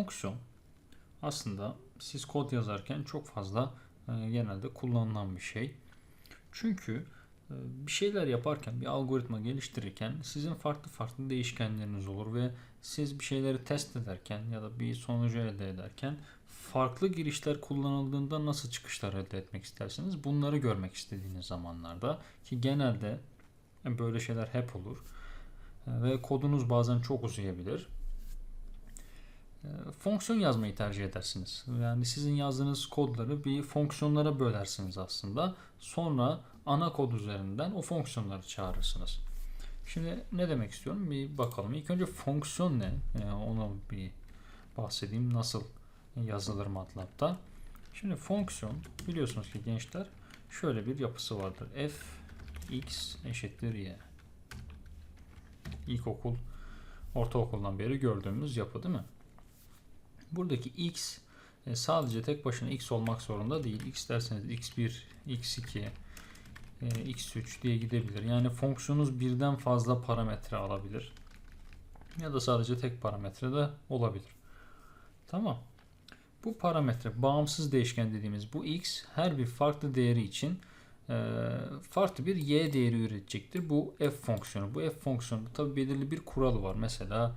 fonksiyon aslında siz kod yazarken çok fazla e, genelde kullanılan bir şey. Çünkü e, bir şeyler yaparken, bir algoritma geliştirirken sizin farklı farklı değişkenleriniz olur ve siz bir şeyleri test ederken ya da bir sonucu elde ederken farklı girişler kullanıldığında nasıl çıkışlar elde etmek istersiniz? Bunları görmek istediğiniz zamanlarda ki genelde böyle şeyler hep olur E, ve kodunuz bazen çok uzayabilir. E, Fonksiyon yazmayı tercih edersiniz. Yani sizin yazdığınız kodları bir fonksiyonlara bölersiniz aslında. Sonra ana kod üzerinden o fonksiyonları çağırırsınız. Şimdi ne demek istiyorum? Bir bakalım. İlk önce fonksiyon ne? Yani onu bir bahsedeyim. Nasıl yazılır MATLAB'da? Şimdi fonksiyon biliyorsunuz ki gençler şöyle bir yapısı vardır. f x eşittir y. İlkokul, ortaokuldan beri gördüğümüz yapı değil mi? Buradaki x e, sadece tek başına x olmak zorunda değil. x derseniz x1, x2, e, x3 diye gidebilir. Yani fonksiyonunuz birden fazla parametre alabilir. Ya da sadece tek parametre de olabilir. Tamam. Bu parametre bağımsız değişken dediğimiz bu x her bir farklı değeri için e, farklı bir y değeri üretecektir. Bu f fonksiyonu. Bu f fonksiyonu tabi belirli bir kuralı var. Mesela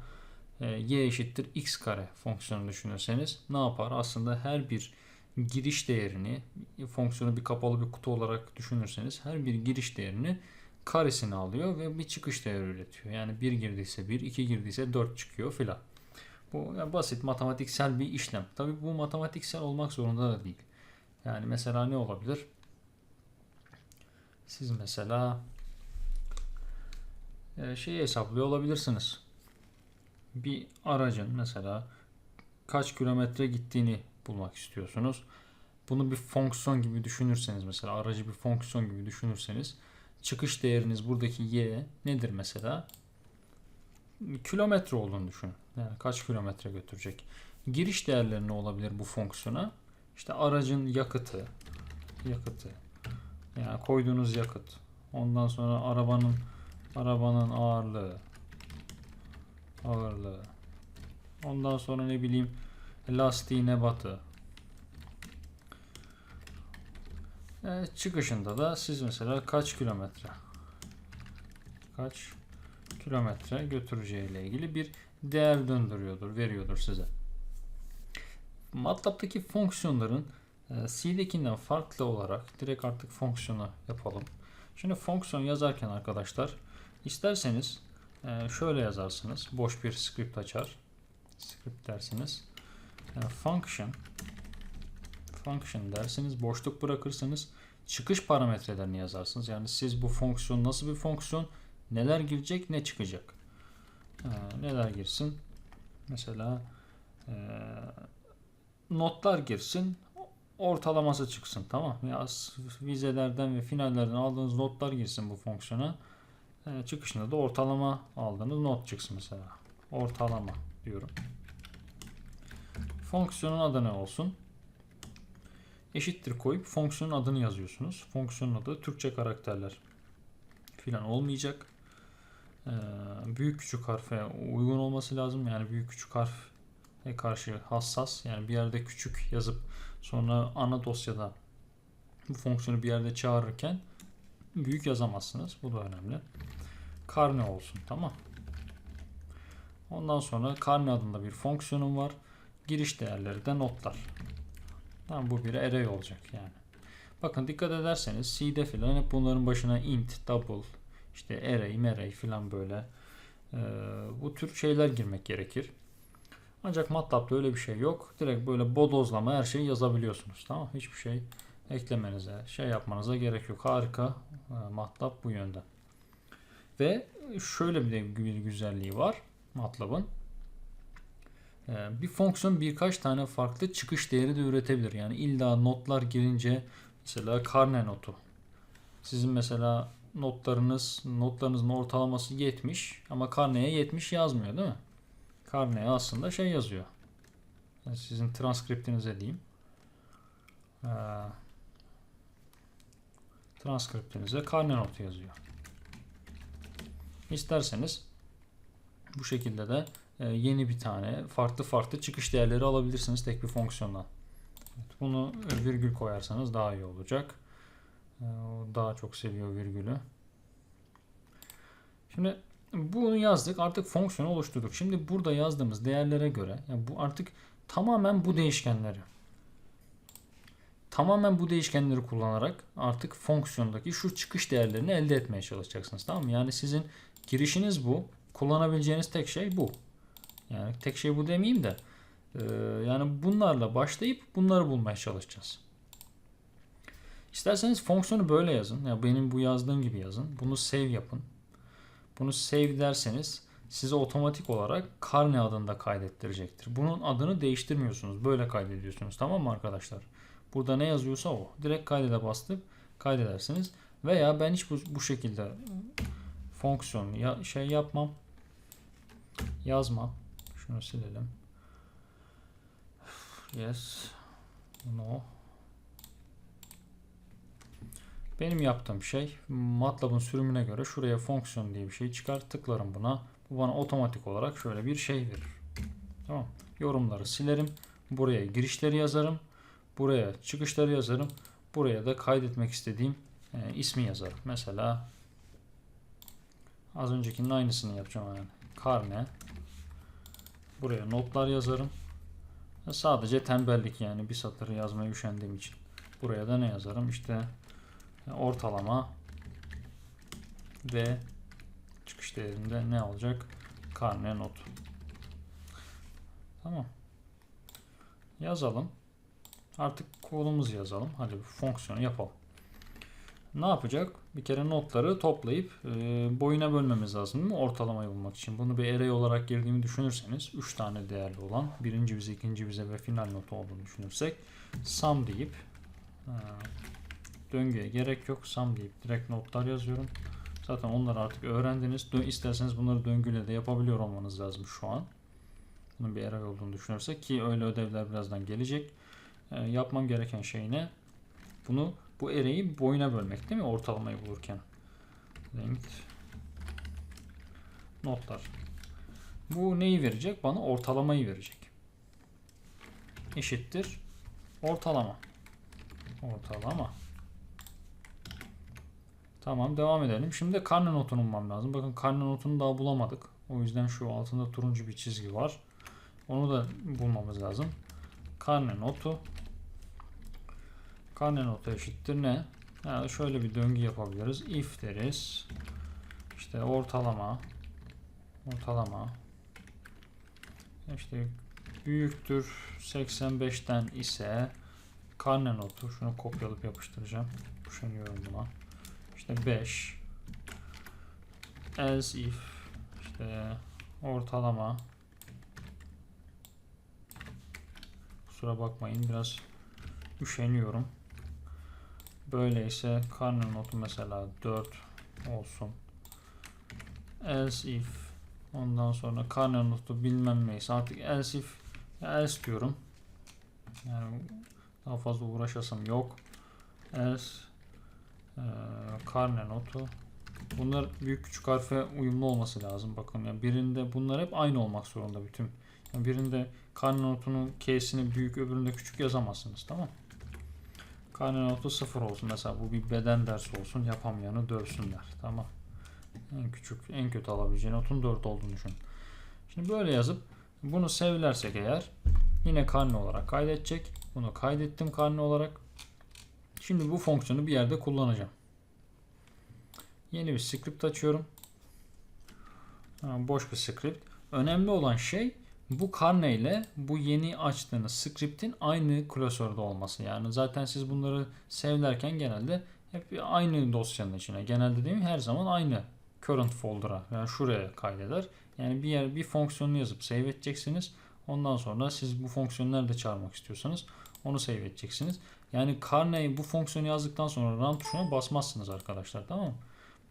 y eşittir x kare fonksiyonu düşünürseniz ne yapar? Aslında her bir giriş değerini fonksiyonu bir kapalı bir kutu olarak düşünürseniz her bir giriş değerini karesini alıyor ve bir çıkış değeri üretiyor. Yani 1 girdiyse 1, 2 girdiyse 4 çıkıyor filan. Bu yani basit matematiksel bir işlem. Tabii bu matematiksel olmak zorunda da değil. Yani mesela ne olabilir? Siz mesela e, şeyi hesaplıyor olabilirsiniz. Bir aracın mesela kaç kilometre gittiğini bulmak istiyorsunuz. Bunu bir fonksiyon gibi düşünürseniz mesela aracı bir fonksiyon gibi düşünürseniz çıkış değeriniz buradaki y nedir mesela? Kilometre olduğunu düşünün. Yani kaç kilometre götürecek. Giriş değerleri ne olabilir bu fonksiyona? İşte aracın yakıtı, yakıtı. Yani koyduğunuz yakıt. Ondan sonra arabanın arabanın ağırlığı, ağırlığı. Ondan sonra ne bileyim lastiğin ebatı. E, çıkışında da siz mesela kaç kilometre kaç kilometre götüreceği ile ilgili bir değer döndürüyordur, veriyordur size. MATLAB'daki fonksiyonların e, C'dekinden farklı olarak direkt artık fonksiyonu yapalım. Şimdi fonksiyon yazarken arkadaşlar isterseniz e, şöyle yazarsınız. Boş bir script açar. Script dersiniz. Yani function function derseniz boşluk bırakırsanız çıkış parametrelerini yazarsınız. Yani siz bu fonksiyon nasıl bir fonksiyon neler girecek ne çıkacak. Ee, neler girsin? Mesela e, notlar girsin ortalaması çıksın tamam ya vizelerden ve finallerden aldığınız notlar girsin bu fonksiyona. E, çıkışında da ortalama aldığınız not çıksın mesela. Ortalama diyorum. Fonksiyonun adı ne olsun? Eşittir koyup fonksiyonun adını yazıyorsunuz. Fonksiyonun adı Türkçe karakterler filan olmayacak. Ee, büyük küçük harfe uygun olması lazım. Yani büyük küçük harfe karşı hassas. Yani bir yerde küçük yazıp sonra ana dosyada bu fonksiyonu bir yerde çağırırken büyük yazamazsınız. Bu da önemli. Karne olsun tamam. Ondan sonra karne adında bir fonksiyonum var. Giriş değerleri de notlar. Tamam bu bir array olacak yani. Bakın dikkat ederseniz C'de filan hep bunların başına int, double, işte array, array filan böyle e, bu tür şeyler girmek gerekir. Ancak MATLAB'da öyle bir şey yok. Direkt böyle bodozlama her şeyi yazabiliyorsunuz. Tamam Hiçbir şey eklemenize, şey yapmanıza gerek yok. Harika e, MATLAB bu yönde. Ve şöyle bir de bir güzelliği var MATLAB'ın. E, bir fonksiyon birkaç tane farklı çıkış değeri de üretebilir. Yani illa notlar girince mesela karne notu. Sizin mesela notlarınız notlarınızın ortalaması 70 ama karneye 70 yazmıyor değil mi? Karneye aslında şey yazıyor. Yani sizin transkriptinize diyeyim. Ee, transkriptinize karne notu yazıyor. İsterseniz bu şekilde de e, yeni bir tane farklı farklı çıkış değerleri alabilirsiniz tek bir fonksiyondan. Evet, bunu virgül koyarsanız daha iyi olacak. E, o daha çok seviyor virgülü. Şimdi bunu yazdık. Artık fonksiyonu oluşturduk. Şimdi burada yazdığımız değerlere göre yani bu artık tamamen bu değişkenleri tamamen bu değişkenleri kullanarak artık fonksiyondaki şu çıkış değerlerini elde etmeye çalışacaksınız. Tamam mı? Yani sizin girişiniz bu. Kullanabileceğiniz tek şey bu. Yani tek şey bu demeyeyim de e, yani bunlarla başlayıp bunları bulmaya çalışacağız. İsterseniz fonksiyonu böyle yazın. Ya benim bu yazdığım gibi yazın. Bunu save yapın. Bunu save derseniz size otomatik olarak karne adında kaydettirecektir. Bunun adını değiştirmiyorsunuz. Böyle kaydediyorsunuz. Tamam mı arkadaşlar? Burada ne yazıyorsa o. Direkt kaydede bastıp kaydedersiniz. Veya ben hiç bu, bu şekilde fonksiyon ya, şey yapmam. Yazma. Şunu silelim. Yes. No. Benim yaptığım şey MATLAB'ın sürümüne göre şuraya fonksiyon diye bir şey çıkar. Tıklarım buna. Bu bana otomatik olarak şöyle bir şey verir. Tamam. Yorumları silerim. Buraya girişleri yazarım. Buraya çıkışları yazarım. Buraya da kaydetmek istediğim e, ismi yazarım. Mesela az öncekinin aynısını yapacağım yani. Karne. Buraya notlar yazarım. Sadece tembellik yani bir satır yazmaya üşendiğim için. Buraya da ne yazarım? İşte ortalama ve çıkış değerinde ne olacak? Karne not. Tamam. Yazalım. Artık kodumuzu yazalım. Hadi fonksiyonu yapalım. Ne yapacak? Bir kere notları toplayıp e, boyuna bölmemiz lazım değil mi? Ortalamayı bulmak için. Bunu bir array olarak girdiğimi düşünürseniz 3 tane değerli olan birinci vize, ikinci vize ve final notu olduğunu düşünürsek sum deyip e, döngüye gerek yok. Sum deyip direkt notlar yazıyorum. Zaten onları artık öğrendiniz. Dö isterseniz bunları döngüyle de yapabiliyor olmanız lazım şu an. Bunun bir array olduğunu düşünürsek ki öyle ödevler birazdan gelecek. E, yapmam gereken şey ne? Bunu bu array'i boyuna bölmek değil mi? Ortalamayı bulurken. Length notlar. Bu neyi verecek? Bana ortalamayı verecek. Eşittir ortalama. Ortalama. Tamam devam edelim. Şimdi karne notunu bulmam lazım. Bakın karne notunu daha bulamadık. O yüzden şu altında turuncu bir çizgi var. Onu da bulmamız lazım. Karne notu Karne notu eşittir ne? Yani şöyle bir döngü yapabiliriz. If deriz. İşte ortalama ortalama işte büyüktür 85'ten ise karne notu şunu kopyalayıp yapıştıracağım. Düşünüyorum buna. İşte 5 else if işte ortalama kusura bakmayın biraz üşeniyorum. Böyleyse karne notu mesela 4 olsun. Else if ondan sonra karne notu bilmem neyse artık else if else diyorum. Yani daha fazla uğraşasım yok. Else e, karne notu Bunlar büyük küçük harfe uyumlu olması lazım. Bakın yani birinde bunlar hep aynı olmak zorunda bütün. Yani birinde karne notunun K'sini büyük öbüründe küçük yazamazsınız. Tamam Karne notu 0 olsun. Mesela bu bir beden dersi olsun. Yapamayanı dövsünler. Tamam. En küçük, en kötü alabileceği notun 4 olduğunu düşün. Şimdi böyle yazıp bunu sevlersek eğer yine karne olarak kaydedecek. Bunu kaydettim karne olarak. Şimdi bu fonksiyonu bir yerde kullanacağım. Yeni bir script açıyorum. Boş bir script. Önemli olan şey bu karne ile bu yeni açtığınız script'in aynı klasörde olması. Yani zaten siz bunları sevlerken genelde hep aynı dosyanın içine. Genelde değil mi? Her zaman aynı current folder'a yani şuraya kaydeder. Yani bir yer bir fonksiyonu yazıp save edeceksiniz. Ondan sonra siz bu fonksiyonu nerede çağırmak istiyorsanız onu save edeceksiniz. Yani karneyi bu fonksiyonu yazdıktan sonra run tuşuna basmazsınız arkadaşlar tamam mı?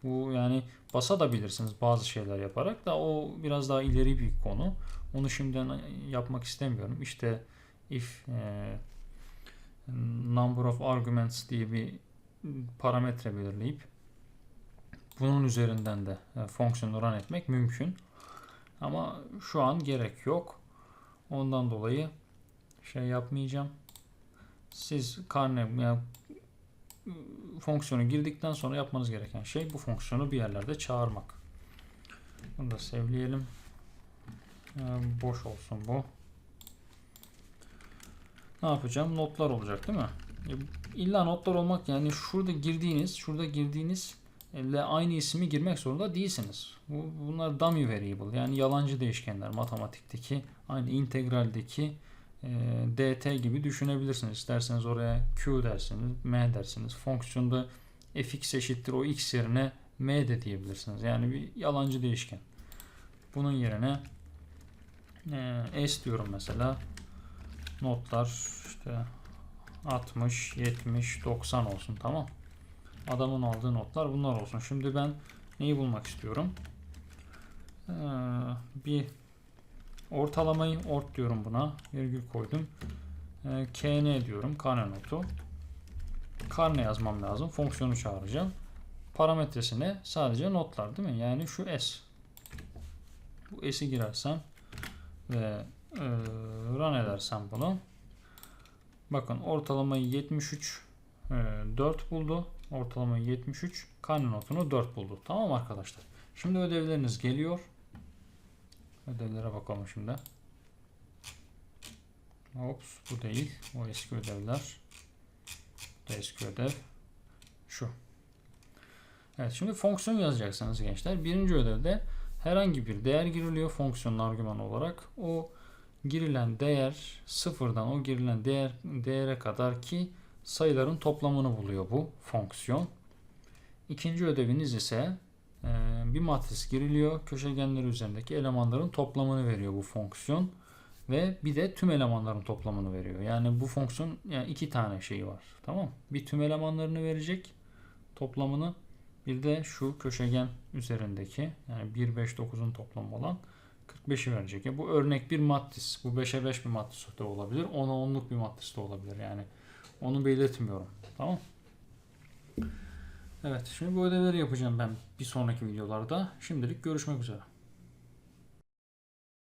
Bu yani basa da bilirsiniz bazı şeyler yaparak da o biraz daha ileri bir konu. Onu şimdiden yapmak istemiyorum. İşte if e, number of arguments diye bir parametre belirleyip bunun üzerinden de e, fonksiyonu run etmek mümkün. Ama şu an gerek yok. Ondan dolayı şey yapmayacağım. Siz karne yani fonksiyonu girdikten sonra yapmanız gereken şey bu fonksiyonu bir yerlerde çağırmak. Bunu da sevleyelim. Ee, boş olsun bu. Ne yapacağım? Notlar olacak değil mi? E, İlla notlar olmak yani şurada girdiğiniz, şurada girdiğiniz ile aynı ismi girmek zorunda değilsiniz. Bu, bunlar dummy variable yani yalancı değişkenler matematikteki aynı integraldeki e, dt gibi düşünebilirsiniz. İsterseniz oraya q dersiniz, m dersiniz. Fonksiyonda fx eşittir o x yerine m de diyebilirsiniz. Yani bir yalancı değişken. Bunun yerine e, s diyorum mesela. Notlar işte 60, 70, 90 olsun tamam. Adamın aldığı notlar bunlar olsun. Şimdi ben neyi bulmak istiyorum? Ee, bir ortalamayı ort diyorum buna. Virgül koydum. Ee, kn diyorum. Karne notu. Karne yazmam lazım. Fonksiyonu çağıracağım. Parametresine sadece notlar değil mi? Yani şu s. Bu s'i girersem ve e, run edersem bunu bakın ortalamayı 73 e, 4 buldu. Ortalamayı 73. Karne notunu 4 buldu. Tamam arkadaşlar. Şimdi ödevleriniz geliyor. Ödevlere bakalım şimdi. Ops bu değil. O eski ödevler. Bu da eski ödev. Şu. Evet şimdi fonksiyon yazacaksınız gençler. Birinci ödevde herhangi bir değer giriliyor fonksiyonun argüman olarak. O girilen değer sıfırdan o girilen değer değere kadar ki sayıların toplamını buluyor bu fonksiyon. İkinci ödeviniz ise bir matris giriliyor. Köşegenleri üzerindeki elemanların toplamını veriyor bu fonksiyon. Ve bir de tüm elemanların toplamını veriyor. Yani bu fonksiyon yani iki tane şeyi var. Tamam Bir tüm elemanlarını verecek toplamını. Bir de şu köşegen üzerindeki yani 1, 5, 9'un toplamı olan 45'i verecek. Ya bu örnek bir matris. Bu 5'e 5 bir matris de olabilir. 10'a 10'luk bir matris de olabilir. Yani onu belirtmiyorum. Tamam. Evet şimdi bu ödevleri yapacağım ben bir sonraki videolarda. Şimdilik görüşmek üzere.